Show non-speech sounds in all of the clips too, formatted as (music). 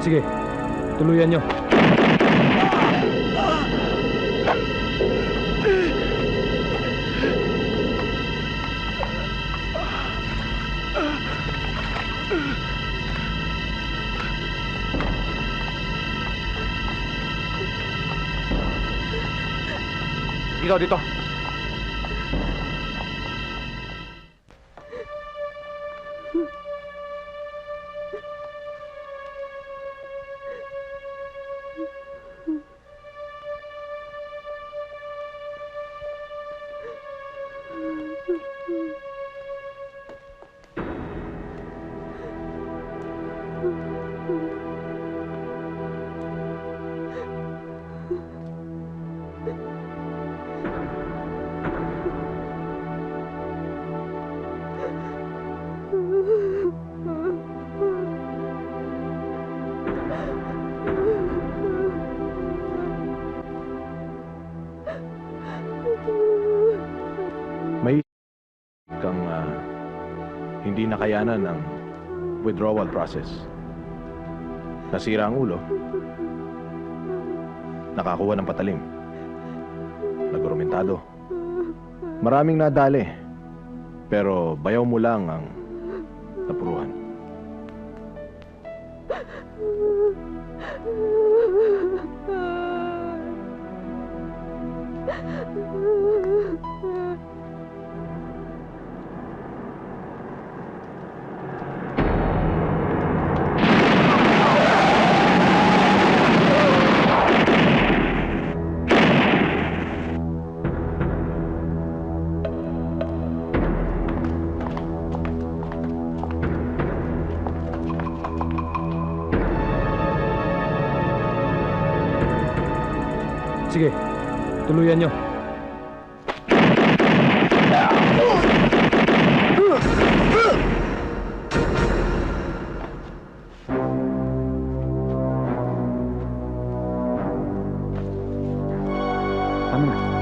Sige, tuluyan nyo. Dito, dito. Nakayanan ng withdrawal process. Nasira ang ulo. Nakakuha ng patalim. Nagurumentado. Maraming nadali. Pero bayaw mo lang ang napuruhan. (laughs) Sige, tuluyan nyo. Tama na.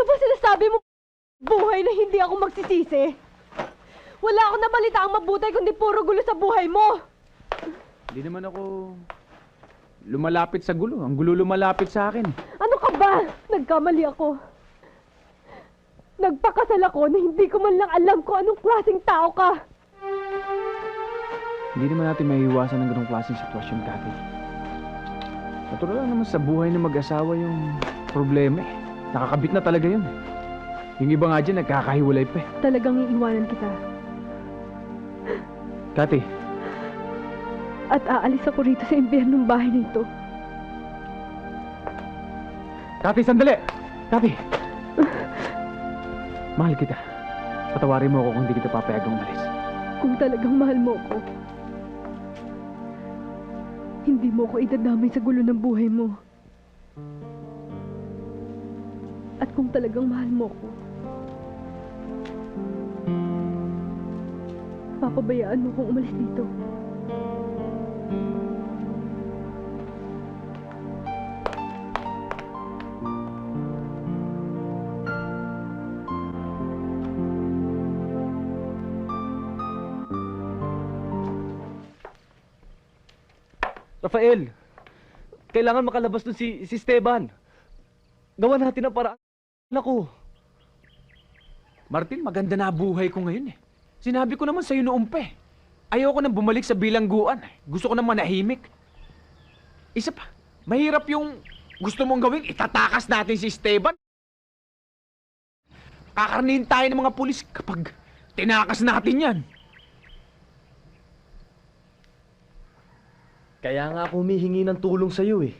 Ito ba sinasabi mo buhay na hindi ako magsisisi? Wala akong nabalita ang mabuti kundi puro gulo sa buhay mo. Hindi naman ako lumalapit sa gulo. Ang gulo lumalapit sa akin. Ano ka ba? Nagkamali ako. Nagpakasal ako na hindi ko man lang alam kung anong klaseng tao ka. Hindi naman natin maiiwasan ng ganong klaseng sitwasyon, Kati. Natural lang naman sa buhay ng mag-asawa yung problema eh. Nakakabit na talaga yun. Yung iba nga dyan, nagkakahiwalay pa eh. Talagang iiwanan kita. Kati, At aalis ako rito sa impyernong bahay na ito. Kati, sandali! Kati! (laughs) Mahal kita. Patawarin mo ako kung hindi kita papayagang umalis. Kung talagang mahal mo ko, hindi mo ko idadamay sa gulo ng buhay mo. At kung talagang mahal mo ko, papabayaan mo kong umalis dito. Rafael, kailangan makalabas dun si, si Esteban. Gawa natin ang paraan. Naku, Martin, maganda na buhay ko ngayon eh. Sinabi ko naman sa'yo noong pa eh. Ayoko nang bumalik sa bilangguan. eh. Gusto ko nang manahimik. Isa pa, mahirap yung gusto mong gawin, itatakas natin si Esteban. Kakarnihin tayo ng mga pulis kapag tinakas natin yan. kaya nga ako humihingi ng tulong sa'yo eh.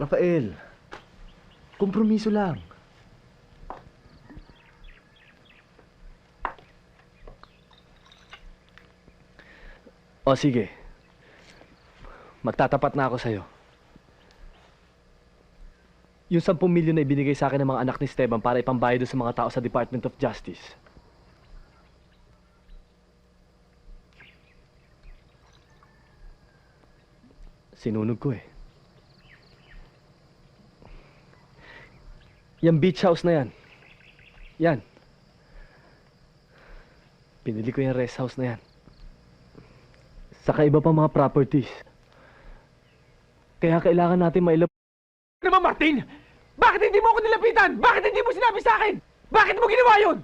Rafael, kompromiso lang. O sige, magtatapat na ako sa'yo. Yung 10 milyon na ibinigay sa akin ng mga anak ni Esteban para ipambayad sa mga tao sa Department of Justice, sinunog ko eh. Yung beach house na yan. Yan. Pinili ko yung rest house na yan. Saka iba pa mga properties. Kaya kailangan natin mailap... Ano naman, Martin? Bakit hindi mo ako nilapitan? Bakit hindi mo sinabi sa akin? Bakit mo ginawa yun?